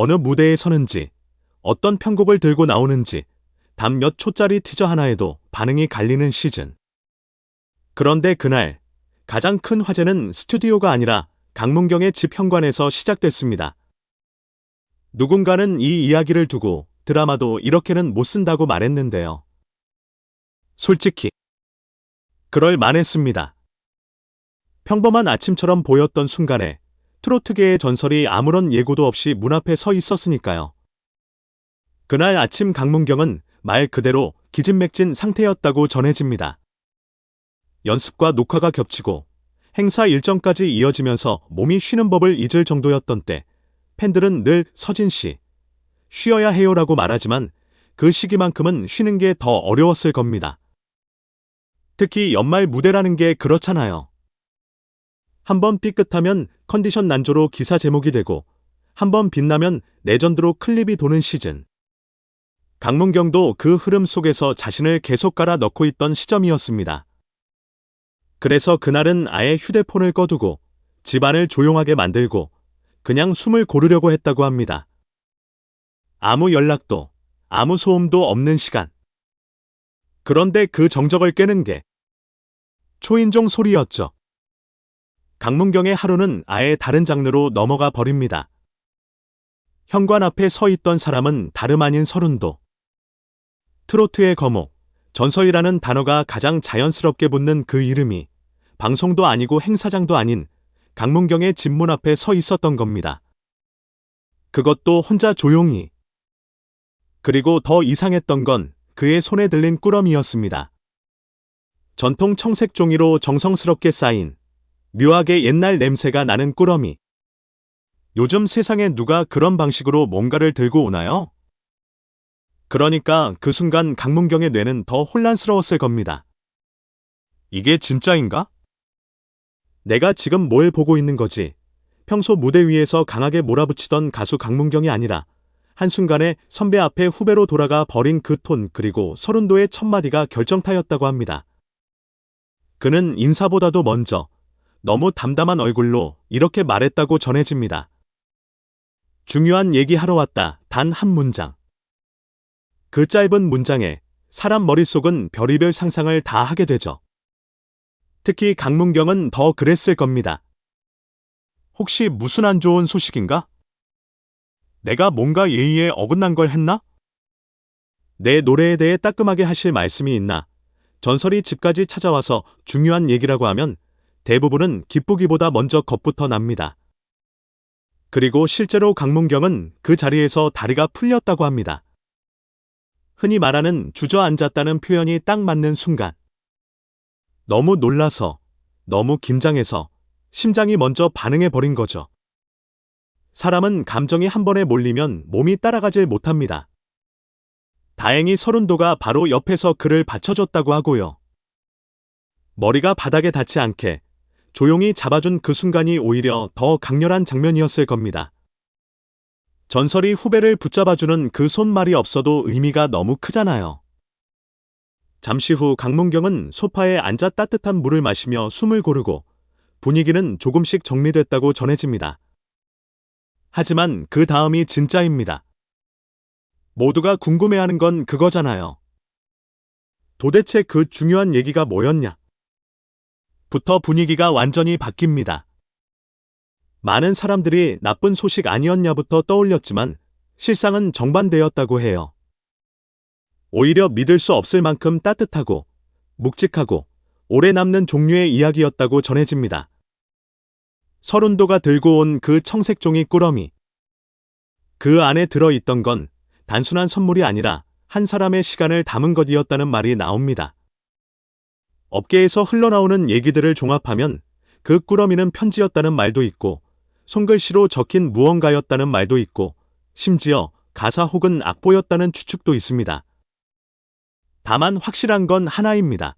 어느 무대에 서는지, 어떤 편곡을 들고 나오는지, 단 몇 초짜리 티저 하나에도 반응이 갈리는 시즌. 그런데 그날 가장 큰 화제는 스튜디오가 아니라 강문경의 집 현관에서 시작됐습니다. 누군가는 이 이야기를 두고 드라마도 이렇게는 못 쓴다고 말했는데요. 솔직히 그럴 만했습니다. 평범한 아침처럼 보였던 순간에 트로트계의 전설이 아무런 예고도 없이 문 앞에 서 있었으니까요. 그날 아침 강문경은 말 그대로 기진맥진 상태였다고 전해집니다. 연습과 녹화가 겹치고 행사 일정까지 이어지면서 몸이 쉬는 법을 잊을 정도였던 때 팬들은 늘 서진 씨, 쉬어야 해요라고 말하지만 그 시기만큼은 쉬는 게 더 어려웠을 겁니다. 특히 연말 무대라는 게 그렇잖아요. 한번 삐끗하면 컨디션 난조로 기사 제목이 되고 한번 빛나면 레전드로 클립이 도는 시즌. 강문경도 그 흐름 속에서 자신을 계속 갈아 넣고 있던 시점이었습니다. 그래서 그날은 아예 휴대폰을 꺼두고 집안을 조용하게 만들고 그냥 숨을 고르려고 했다고 합니다. 아무 연락도, 아무 소음도 없는 시간. 그런데 그 정적을 깨는 게 초인종 소리였죠. 강문경의 하루는 아예 다른 장르로 넘어가 버립니다. 현관 앞에 서 있던 사람은 다름 아닌 서른도. 트로트의 거목, 전설이라는 단어가 가장 자연스럽게 붙는 그 이름이 방송도 아니고 행사장도 아닌 강문경의 집문 앞에 서 있었던 겁니다. 그것도 혼자 조용히. 그리고 더 이상했던 건 그의 손에 들린 꾸러미였습니다. 전통 청색 종이로 정성스럽게 쌓인 묘하게 옛날 냄새가 나는 꾸러미. 요즘 세상에 누가 그런 방식으로 뭔가를 들고 오나요? 그러니까 그 순간 강문경의 뇌는 더 혼란스러웠을 겁니다. 이게 진짜인가? 내가 지금 뭘 보고 있는 거지? 평소 무대 위에서 강하게 몰아붙이던 가수 강문경이 아니라 한순간에 선배 앞에 후배로 돌아가 버린 그 톤 그리고 서른도의 첫마디가 결정타였다고 합니다. 그는 인사보다도 먼저 너무 담담한 얼굴로 이렇게 말했다고 전해집니다. 중요한 얘기하러 왔다. 단 한 문장. 그 짧은 문장에 사람 머릿속은 별의별 상상을 다 하게 되죠. 특히 강문경은 더 그랬을 겁니다. 혹시 무슨 안 좋은 소식인가? 내가 뭔가 예의에 어긋난 걸 했나? 내 노래에 대해 따끔하게 하실 말씀이 있나? 전설이 집까지 찾아와서 중요한 얘기라고 하면 대부분은 기쁘기보다 먼저 겁부터 납니다. 그리고 실제로 강문경은 그 자리에서 다리가 풀렸다고 합니다. 흔히 말하는 주저앉았다는 표현이 딱 맞는 순간. 너무 놀라서, 너무 긴장해서 심장이 먼저 반응해 버린 거죠. 사람은 감정이 한 번에 몰리면 몸이 따라가질 못합니다. 다행히 서른도가 바로 옆에서 그를 받쳐줬다고 하고요. 머리가 바닥에 닿지 않게 조용히 잡아준 그 순간이 오히려 더 강렬한 장면이었을 겁니다. 전설이 후배를 붙잡아주는 그 손말이 없어도 의미가 너무 크잖아요. 잠시 후 강문경은 소파에 앉아 따뜻한 물을 마시며 숨을 고르고 분위기는 조금씩 정리됐다고 전해집니다. 하지만 그 다음이 진짜입니다. 모두가 궁금해하는 건 그거잖아요. 도대체 그 중요한 얘기가 뭐였냐? 부터 분위기가 완전히 바뀝니다. 많은 사람들이 나쁜 소식 아니었냐부터 떠올렸지만 실상은 정반대였다고 해요. 오히려 믿을 수 없을 만큼 따뜻하고 묵직하고 오래 남는 종류의 이야기였다고 전해집니다. 서른도가 들고 온 그 청색 종이 꾸러미. 그 안에 들어있던 건 단순한 선물이 아니라 한 사람의 시간을 담은 것이었다는 말이 나옵니다. 업계에서 흘러나오는 얘기들을 종합하면 그 꾸러미는 편지였다는 말도 있고 손글씨로 적힌 무언가였다는 말도 있고 심지어 가사 혹은 악보였다는 추측도 있습니다. 다만 확실한 건 하나입니다.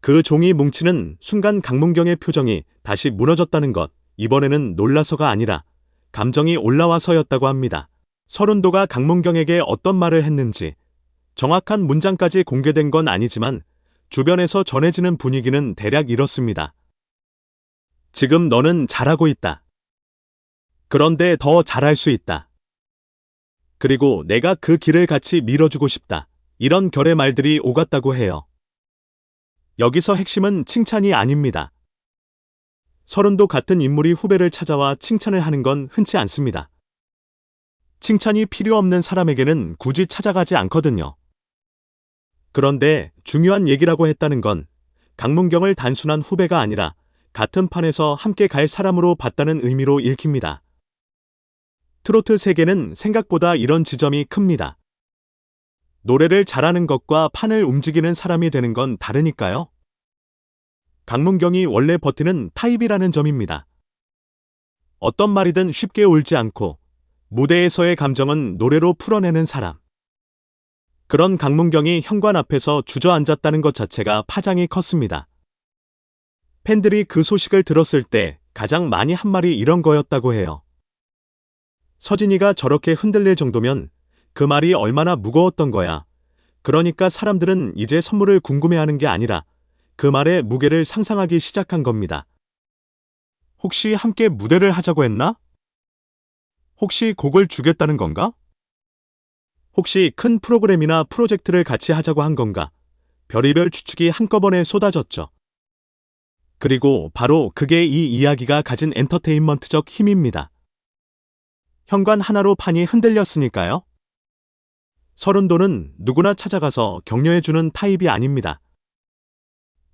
그 종이 뭉치는 순간 강문경의 표정이 다시 무너졌다는 것, 이번에는 놀라서가 아니라 감정이 올라와서였다고 합니다. 서른도가 강문경에게 어떤 말을 했는지 정확한 문장까지 공개된 건 아니지만 주변에서 전해지는 분위기는 대략 이렇습니다. 지금 너는 잘하고 있다. 그런데 더 잘할 수 있다. 그리고 내가 그 길을 같이 밀어주고 싶다. 이런 결의 말들이 오갔다고 해요. 여기서 핵심은 칭찬이 아닙니다. 서른도 같은 인물이 후배를 찾아와 칭찬을 하는 건 흔치 않습니다. 칭찬이 필요 없는 사람에게는 굳이 찾아가지 않거든요. 그런데 중요한 얘기라고 했다는 건 강문경을 단순한 후배가 아니라 같은 판에서 함께 갈 사람으로 봤다는 의미로 읽힙니다. 트로트 세계는 생각보다 이런 지점이 큽니다. 노래를 잘하는 것과 판을 움직이는 사람이 되는 건 다르니까요. 강문경이 원래 버티는 타입이라는 점입니다. 어떤 말이든 쉽게 울지 않고 무대에서의 감정은 노래로 풀어내는 사람. 그런 강문경이 현관 앞에서 주저앉았다는 것 자체가 파장이 컸습니다. 팬들이 그 소식을 들었을 때 가장 많이 한 말이 이런 거였다고 해요. 서진이가 저렇게 흔들릴 정도면 그 말이 얼마나 무거웠던 거야. 그러니까 사람들은 이제 선물을 궁금해하는 게 아니라 그 말의 무게를 상상하기 시작한 겁니다. 혹시 함께 무대를 하자고 했나? 혹시 곡을 주겠다는 건가? 혹시 큰 프로그램이나 프로젝트를 같이 하자고 한 건가? 별의별 추측이 한꺼번에 쏟아졌죠. 그리고 바로 그게 이 이야기가 가진 엔터테인먼트적 힘입니다. 현관 하나로 판이 흔들렸으니까요. 서른도는 누구나 찾아가서 격려해주는 타입이 아닙니다.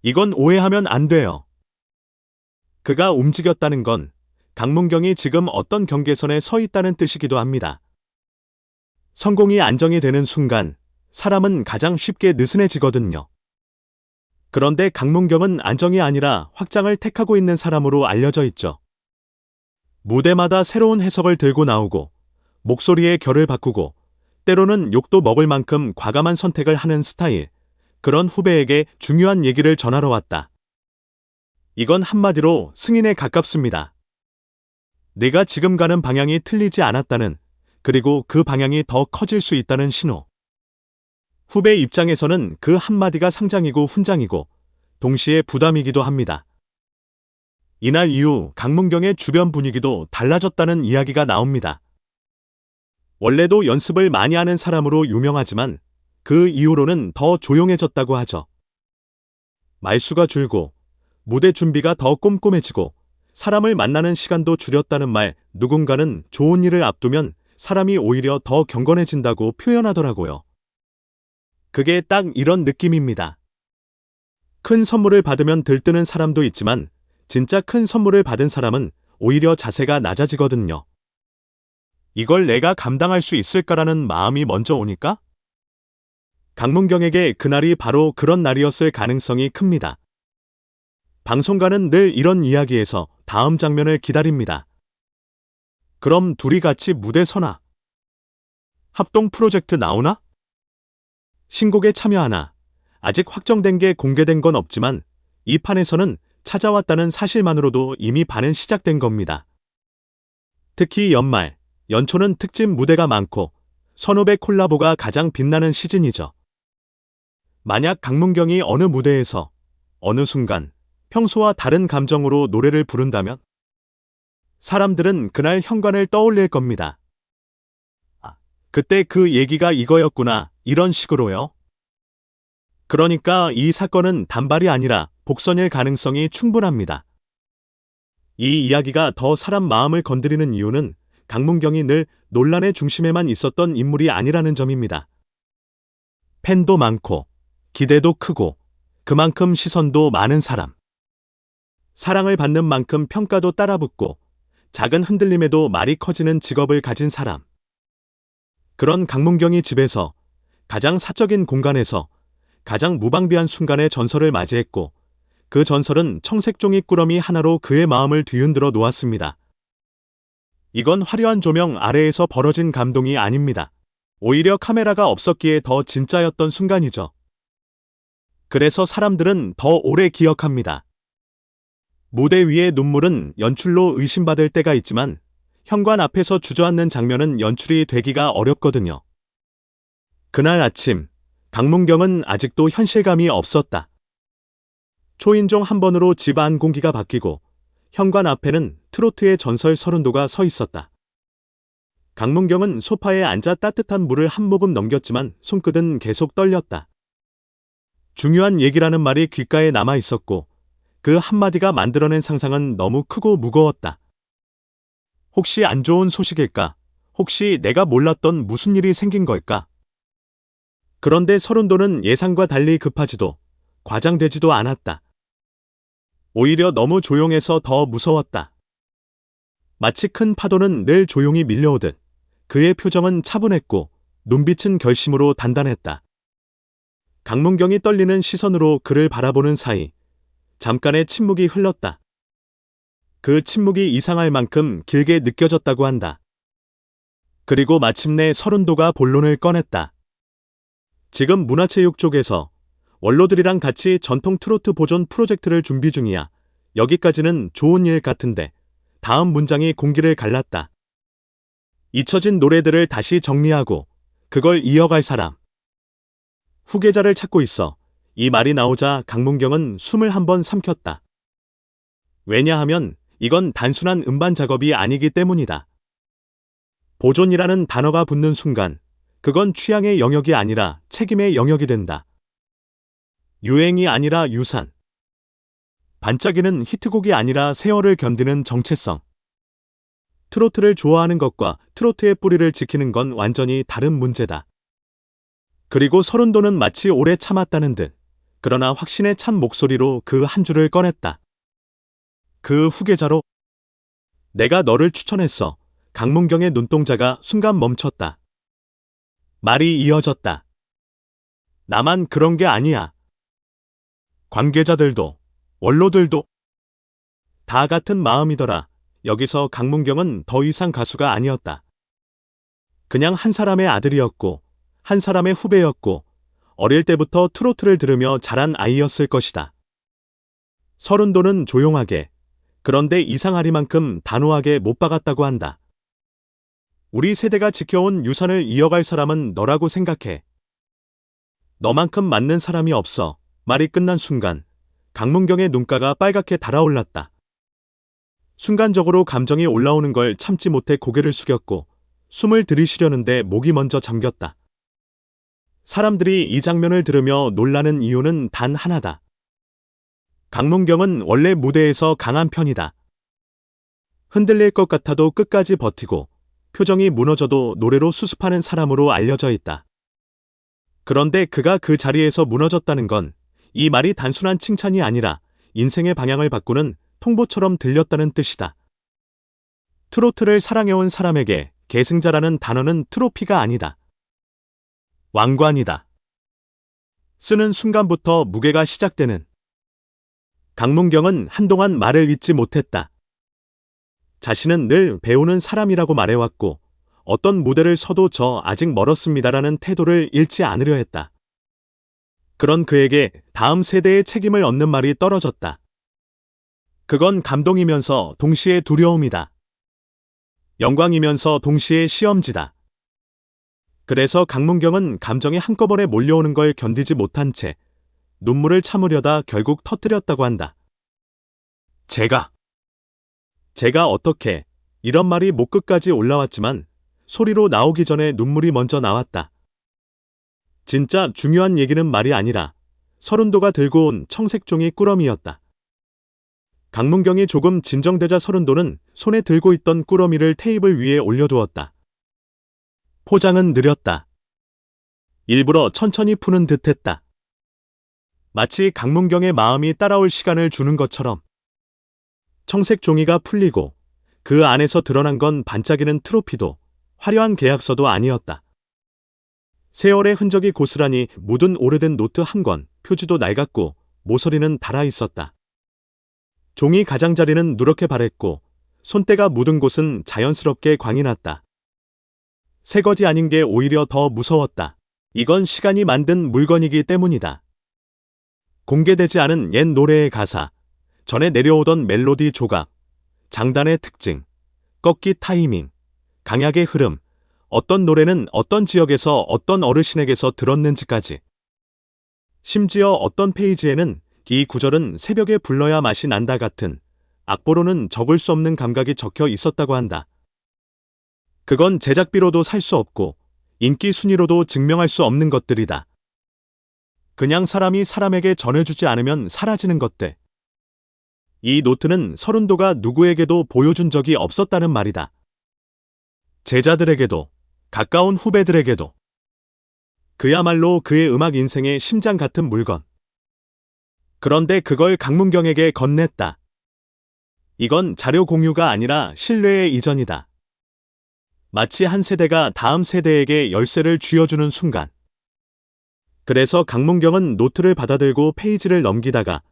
이건 오해하면 안 돼요. 그가 움직였다는 건 강문경이 지금 어떤 경계선에 서 있다는 뜻이기도 합니다. 성공이 안정이 되는 순간 사람은 가장 쉽게 느슨해지거든요. 그런데 강문경은 안정이 아니라 확장을 택하고 있는 사람으로 알려져 있죠. 무대마다 새로운 해석을 들고 나오고 목소리의 결을 바꾸고 때로는 욕도 먹을 만큼 과감한 선택을 하는 스타일. 그런 후배에게 중요한 얘기를 전하러 왔다. 이건 한마디로 승인에 가깝습니다. 내가 지금 가는 방향이 틀리지 않았다는, 그리고 그 방향이 더 커질 수 있다는 신호. 후배 입장에서는 그 한마디가 상장이고 훈장이고, 동시에 부담이기도 합니다. 이날 이후 강문경의 주변 분위기도 달라졌다는 이야기가 나옵니다. 원래도 연습을 많이 하는 사람으로 유명하지만 그 이후로는 더 조용해졌다고 하죠. 말수가 줄고 무대 준비가 더 꼼꼼해지고 사람을 만나는 시간도 줄였다는 말 누군가는 좋은 일을 앞두면 사람이 오히려 더 경건해진다고 표현하더라고요. 그게 딱 이런 느낌입니다. 큰 선물을 받으면 들뜨는 사람도 있지만 진짜 큰 선물을 받은 사람은 오히려 자세가 낮아지거든요. 이걸 내가 감당할 수 있을까라는 마음이 먼저 오니까? 강문경에게 그날이 바로 그런 날이었을 가능성이 큽니다. 방송가는 늘 이런 이야기에서 다음 장면을 기다립니다. 그럼 둘이 같이 무대 서나? 합동 프로젝트 나오나? 신곡에 참여하나? 아직 확정된 게 공개된 건 없지만 이 판에서는 찾아왔다는 사실만으로도 이미 반은 시작된 겁니다. 특히 연말, 연초는 특집 무대가 많고 선후배 콜라보가 가장 빛나는 시즌이죠. 만약 강문경이 어느 무대에서 어느 순간 평소와 다른 감정으로 노래를 부른다면 사람들은 그날 현관을 떠올릴 겁니다. 아, 그때 그 얘기가 이거였구나 이런 식으로요. 그러니까 이 사건은 단발이 아니라 복선일 가능성이 충분합니다. 이 이야기가 더 사람 마음을 건드리는 이유는 강문경이 늘 논란의 중심에만 있었던 인물이 아니라는 점입니다. 팬도 많고, 기대도 크고, 그만큼 시선도 많은 사람. 사랑을 받는 만큼 평가도 따라붙고, 작은 흔들림에도 말이 커지는 직업을 가진 사람. 그런 강문경이 집에서 가장 사적인 공간에서 가장 무방비한 순간의 전설을 맞이했고, 그 전설은 청색종이 꾸러미 하나로 그의 마음을 뒤흔들어 놓았습니다. 이건 화려한 조명 아래에서 벌어진 감동이 아닙니다. 오히려 카메라가 없었기에 더 진짜였던 순간이죠. 그래서 사람들은 더 오래 기억합니다. 무대 위의 눈물은 연출로 의심받을 때가 있지만 현관 앞에서 주저앉는 장면은 연출이 되기가 어렵거든요. 그날 아침, 강문경은 아직도 현실감이 없었다. 초인종 한 번으로 집 안 공기가 바뀌고 현관 앞에는 트로트의 전설 서른도가 서 있었다. 강문경은 소파에 앉아 따뜻한 물을 한 모금 넘겼지만 손끝은 계속 떨렸다. 중요한 얘기라는 말이 귓가에 남아 있었고 그 한마디가 만들어낸 상상은 너무 크고 무거웠다. 혹시 안 좋은 소식일까? 혹시 내가 몰랐던 무슨 일이 생긴 걸까? 그런데 서른도는 예상과 달리 급하지도 과장되지도 않았다. 오히려 너무 조용해서 더 무서웠다. 마치 큰 파도는 늘 조용히 밀려오듯 그의 표정은 차분했고 눈빛은 결심으로 단단했다. 강문경이 떨리는 시선으로 그를 바라보는 사이 잠깐의 침묵이 흘렀다. 그 침묵이 이상할 만큼 길게 느껴졌다고 한다. 그리고 마침내 서른도가 본론을 꺼냈다. 지금 문화체육 쪽에서 원로들이랑 같이 전통 트로트 보존 프로젝트를 준비 중이야. 여기까지는 좋은 일 같은데 다음 문장이 공기를 갈랐다. 잊혀진 노래들을 다시 정리하고 그걸 이어갈 사람. 후계자를 찾고 있어. 이 말이 나오자 강문경은 숨을 한 번 삼켰다. 왜냐하면 이건 단순한 음반 작업이 아니기 때문이다. 보존이라는 단어가 붙는 순간 그건 취향의 영역이 아니라 책임의 영역이 된다. 유행이 아니라 유산. 반짝이는 히트곡이 아니라 세월을 견디는 정체성. 트로트를 좋아하는 것과 트로트의 뿌리를 지키는 건 완전히 다른 문제다. 그리고 서른도는 마치 오래 참았다는 듯, 그러나 확신에 찬 목소리로 그 한 줄을 꺼냈다. 그 후계자로 내가 너를 추천했어. 강문경의 눈동자가 순간 멈췄다. 말이 이어졌다. 나만 그런 게 아니야. 관계자들도, 원로들도 다 같은 마음이더라. 여기서 강문경은 더 이상 가수가 아니었다. 그냥 한 사람의 아들이었고, 한 사람의 후배였고, 어릴 때부터 트로트를 들으며 자란 아이였을 것이다. 서른도는 조용하게, 그런데 이상하리만큼 단호하게 못 박았다고 한다. 우리 세대가 지켜온 유산을 이어갈 사람은 너라고 생각해. 너만큼 맞는 사람이 없어. 말이 끝난 순간, 강문경의 눈가가 빨갛게 달아올랐다. 순간적으로 감정이 올라오는 걸 참지 못해 고개를 숙였고 숨을 들이쉬려는데 목이 먼저 잠겼다. 사람들이 이 장면을 들으며 놀라는 이유는 단 하나다. 강문경은 원래 무대에서 강한 편이다. 흔들릴 것 같아도 끝까지 버티고 표정이 무너져도 노래로 수습하는 사람으로 알려져 있다. 그런데 그가 그 자리에서 무너졌다는 건 이 말이 단순한 칭찬이 아니라 인생의 방향을 바꾸는 통보처럼 들렸다는 뜻이다. 트로트를 사랑해온 사람에게 계승자라는 단어는 트로피가 아니다. 왕관이다. 쓰는 순간부터 무게가 시작되는 강문경은 한동안 말을 잇지 못했다. 자신은 늘 배우는 사람이라고 말해왔고 어떤 무대를 서도 저 아직 멀었습니다라는 태도를 잃지 않으려 했다. 그런 그에게 다음 세대의 책임을 얻는 말이 떨어졌다. 그건 감동이면서 동시에 두려움이다. 영광이면서 동시에 시험지다. 그래서 강문경은 감정이 한꺼번에 몰려오는 걸 견디지 못한 채 눈물을 참으려다 결국 터뜨렸다고 한다. 제가, 제가 어떻게, 이런 말이 목 끝까지 올라왔지만 소리로 나오기 전에 눈물이 먼저 나왔다. 진짜 중요한 얘기는 말이 아니라 서른도가 들고 온 청색종이 꾸러미였다. 강문경이 조금 진정되자 서른도는 손에 들고 있던 꾸러미를 테이블 위에 올려두었다. 포장은 느렸다. 일부러 천천히 푸는 듯했다. 마치 강문경의 마음이 따라올 시간을 주는 것처럼 청색 종이가 풀리고 그 안에서 드러난 건 반짝이는 트로피도 화려한 계약서도 아니었다. 세월의 흔적이 고스란히 묻은 오래된 노트 한 권, 표지도 낡았고 모서리는 달아 있었다. 종이 가장자리는 누렇게 바랬고 손때가 묻은 곳은 자연스럽게 광이 났다. 새거지 아닌 게 오히려 더 무서웠다. 이건 시간이 만든 물건이기 때문이다. 공개되지 않은 옛 노래의 가사, 전에 내려오던 멜로디 조각, 장단의 특징, 꺾기 타이밍, 강약의 흐름, 어떤 노래는 어떤 지역에서 어떤 어르신에게서 들었는지까지. 심지어 어떤 페이지에는 이 구절은 새벽에 불러야 맛이 난다 같은 악보로는 적을 수 없는 감각이 적혀 있었다고 한다. 그건 제작비로도 살 수 없고 인기 순위로도 증명할 수 없는 것들이다. 그냥 사람이 사람에게 전해주지 않으면 사라지는 것들. 이 노트는 서른도가 누구에게도 보여준 적이 없었다는 말이다. 제자들에게도, 가까운 후배들에게도. 그야말로 그의 음악 인생의 심장 같은 물건. 그런데 그걸 강문경에게 건넸다. 이건 자료 공유가 아니라 신뢰의 이전이다. 마치 한 세대가 다음 세대에게 열쇠를 쥐어주는 순간. 그래서 강문경은 노트를 받아들고 페이지를 넘기다가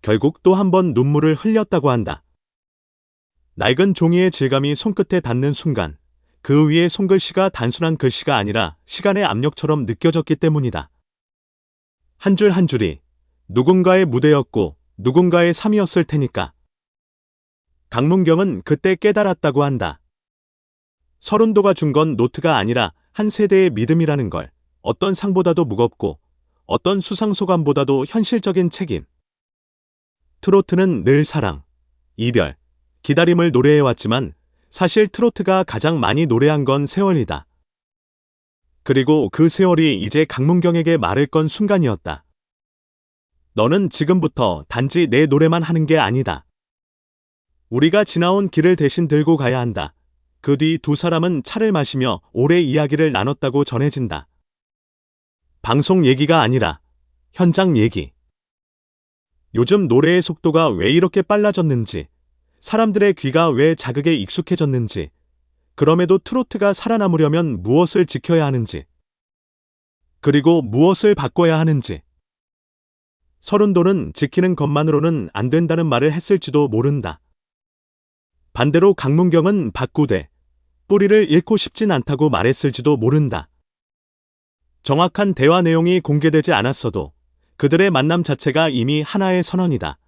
결국 또 한 번 눈물을 흘렸다고 한다. 낡은 종이의 질감이 손끝에 닿는 순간 그 위에 손글씨가 단순한 글씨가 아니라 시간의 압력처럼 느껴졌기 때문이다. 한 줄한 줄이 누군가의 무대였고 누군가의 삶이었을 테니까. 강문경은 그때 깨달았다고 한다. 서른도가 준 건 노트가 아니라 한 세대의 믿음이라는 걸 어떤 상보다도 무겁고 어떤 수상소감보다도 현실적인 책임. 트로트는 늘 사랑, 이별, 기다림을 노래해왔지만 사실 트로트가 가장 많이 노래한 건 세월이다. 그리고 그 세월이 이제 강문경에게 말을 건 순간이었다. 너는 지금부터 단지 내 노래만 하는 게 아니다. 우리가 지나온 길을 대신 들고 가야 한다. 그 뒤 두 사람은 차를 마시며 오래 이야기를 나눴다고 전해진다. 방송 얘기가 아니라 현장 얘기. 요즘 노래의 속도가 왜 이렇게 빨라졌는지, 사람들의 귀가 왜 자극에 익숙해졌는지, 그럼에도 트로트가 살아남으려면 무엇을 지켜야 하는지, 그리고 무엇을 바꿔야 하는지. 서른도는 지키는 것만으로는 안 된다는 말을 했을지도 모른다. 반대로 강문경은 바꾸되 뿌리를 잃고 싶진 않다고 말했을지도 모른다. 정확한 대화 내용이 공개되지 않았어도 그들의 만남 자체가 이미 하나의 선언이다.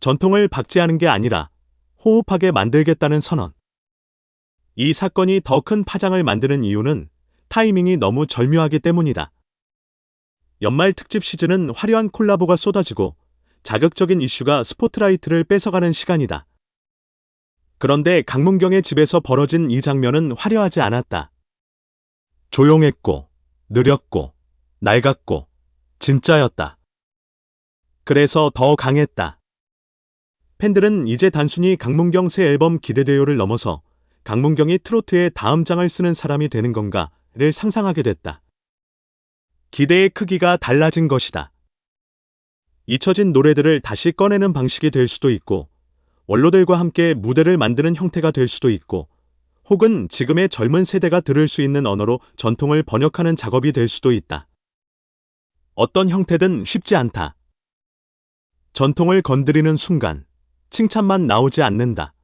전통을 박제하는 게 아니라 호흡하게 만들겠다는 선언. 이 사건이 더 큰 파장을 만드는 이유는 타이밍이 너무 절묘하기 때문이다. 연말 특집 시즌은 화려한 콜라보가 쏟아지고 자극적인 이슈가 스포트라이트를 뺏어가는 시간이다. 그런데 강문경의 집에서 벌어진 이 장면은 화려하지 않았다. 조용했고, 느렸고, 낡았고, 진짜였다. 그래서 더 강했다. 팬들은 이제 단순히 강문경 새 앨범 기대돼요를 넘어서 강문경이 트로트의 다음 장을 쓰는 사람이 되는 건가를 상상하게 됐다. 기대의 크기가 달라진 것이다. 잊혀진 노래들을 다시 꺼내는 방식이 될 수도 있고, 원로들과 함께 무대를 만드는 형태가 될 수도 있고, 혹은 지금의 젊은 세대가 들을 수 있는 언어로 전통을 번역하는 작업이 될 수도 있다. 어떤 형태든 쉽지 않다. 전통을 건드리는 순간, 칭찬만 나오지 않는다.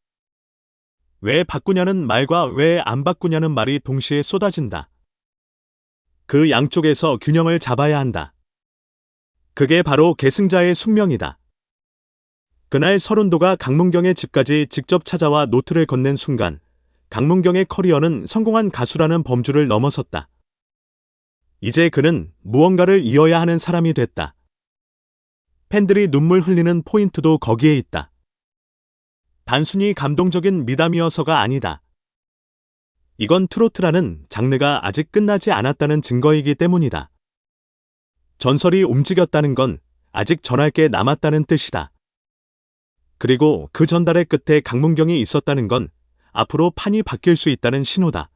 왜 바꾸냐는 말과 왜 안 바꾸냐는 말이 동시에 쏟아진다. 그 양쪽에서 균형을 잡아야 한다. 그게 바로 계승자의 숙명이다. 그날 서른도가 강문경의 집까지 직접 찾아와 노트를 건넨 순간 강문경의 커리어는 성공한 가수라는 범주를 넘어섰다. 이제 그는 무언가를 이어야 하는 사람이 됐다. 팬들이 눈물 흘리는 포인트도 거기에 있다. 단순히 감동적인 미담이어서가 아니다. 이건 트로트라는 장르가 아직 끝나지 않았다는 증거이기 때문이다. 전설이 움직였다는 건 아직 전할 게 남았다는 뜻이다. 그리고 그 전달의 끝에 강문경이 있었다는 건 앞으로 판이 바뀔 수 있다는 신호다.